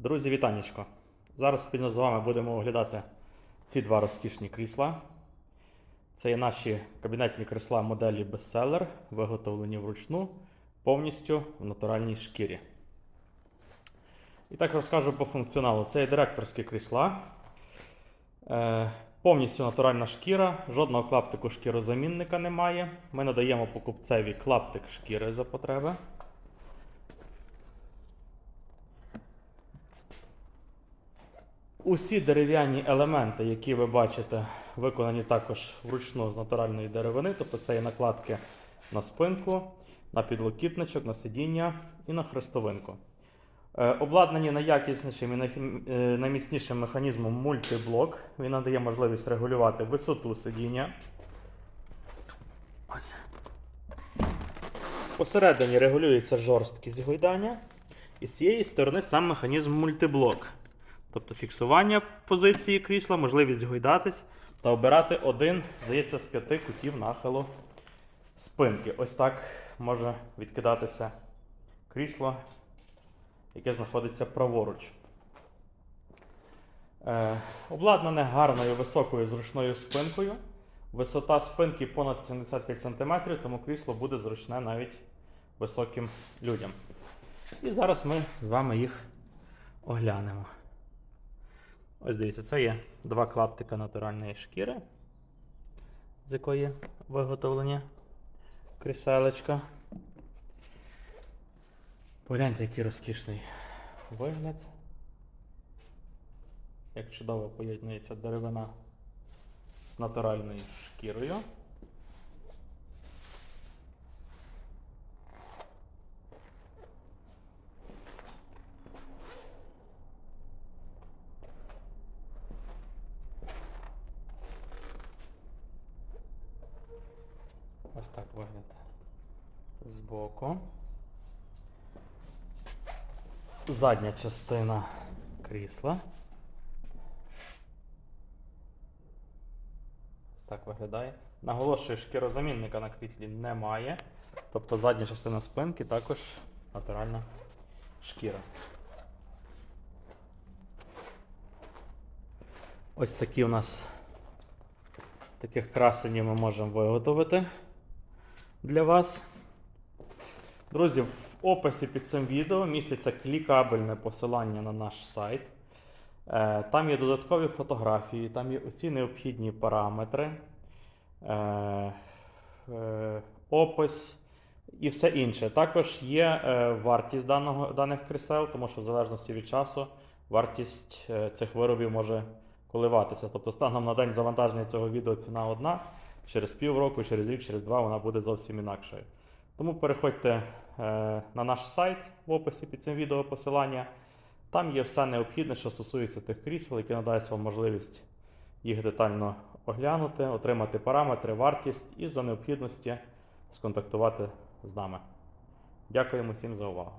Друзі, вітанечко! Зараз спільно з вами будемо оглядати ці два розкішні крісла. Це є наші кабінетні крісла моделі Bestseller, виготовлені вручну повністю в натуральній шкірі. І так розкажу по функціоналу. Це є директорські крісла. Е, повністю натуральна шкіра, жодного клаптику шкірозамінника немає. Ми надаємо покупцеві клаптик шкіри за потреби. Усі дерев'яні елементи, які ви бачите, виконані також вручну з натуральної деревини, тобто це є накладки на спинку, на підлокітничок, на сидіння і на хрестовинку. Е, Обладнані найякіснішим і е, найміцнішим механізмом мультиблок. Він надає можливість регулювати висоту сидіння. Ось. Посередині регулюється жорсткість гойдання. І з цієї сторони сам механізм мультиблок. Тобто фіксування позиції крісла, можливість гойдатись та обирати один, здається, з п'яти кутів нахилу спинки. Ось так може відкидатися крісло, яке знаходиться праворуч. Е, обладнане гарною високою зручною спинкою. Висота спинки понад 75 см, тому крісло буде зручне навіть високим людям. І зараз ми з вами їх оглянемо. Ось дивіться, це є два клаптика натуральної шкіри, з якої виготовлені кріселечка. Погляньте, який розкішний вигляд. Як чудово поєднується деревина з натуральною шкірою. Ось так вигляд збоку. Задня частина крісла. Ось так виглядає. Наголошую, шкірозамінника на кріслі немає. Тобто задня частина спинки також натуральна шкіра. Ось такі у нас таких красенів ми можемо виготовити для вас. Друзі, в описі під цим відео міститься клікабельне посилання на наш сайт. Е, Там є додаткові фотографії, там є усі необхідні параметри, е, е, опис і все інше. Також є вартість даного, даних крісел, тому що в залежності від часу вартість цих виробів може коливатися. Тобто, станом на день завантаження цього відео ціна одна, через півроку, через рік, через два вона буде зовсім інакшою. Тому переходьте е, на наш сайт в описі під цим відео посилання. Там є все необхідне, що стосується тих крісел, які надасть вам можливість їх детально оглянути, отримати параметри, вартість і за необхідності сконтактувати з нами. Дякуємо всім за увагу.